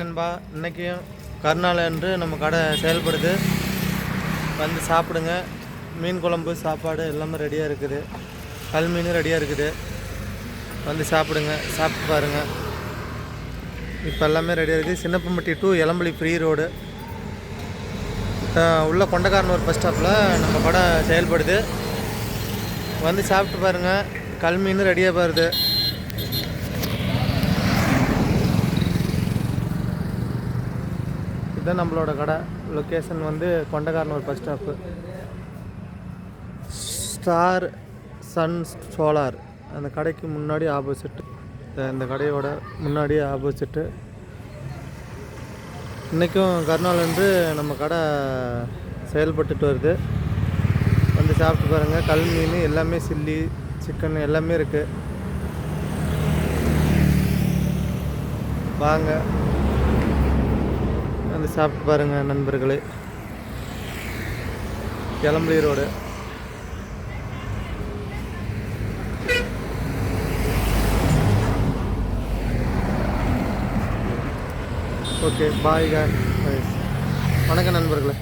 நண்பா இன்றைக்கும் கருநாள் அன்று நம்ம கடை செயல்படுது. வந்து சாப்பிடுங்க. மீன் குழம்பு சாப்பாடு எல்லாமே ரெடியாக இருக்குது. கல் மீன் ரெடியாக இருக்குது. வந்து சாப்பிடுங்க. சாப்பிட்டு பாருங்கள் இப்போ எல்லாமே ரெடியாக இருக்குது Chinnappampatti to Elampali free road உள்ள கொண்டக்காரனூர் பஸ் ஸ்டாப்பில் நம்ம கடை செயல்படுது. வந்து சாப்பிட்டு பாருங்கள் கல் மீன் ரெடியாக பாருது இதுதான் நம்மளோட கடை. லொக்கேஷன் வந்து Kondakkaranur bus stop star sun solar அந்த கடைக்கு முன்னாடி ஆப்போசிட்டு இந்த கடையோட முன்னாடி ஆப்போசிட்டு இன்றைக்கும் கருநாள் வந்து நம்ம கடை செயல்பட்டுட்டு வருது. வந்து சாப்பிட்டு பாருங்கள் கல் மீன் எல்லாமே சில்லி சிக்கன் எல்லாமே இருக்குது வாங்க. வந்து சாப்பிட்டு பாருங்கள் நண்பர்களே. கிளம்பி ரோடு ஓகே பாய் வணக்கம் நண்பர்களே.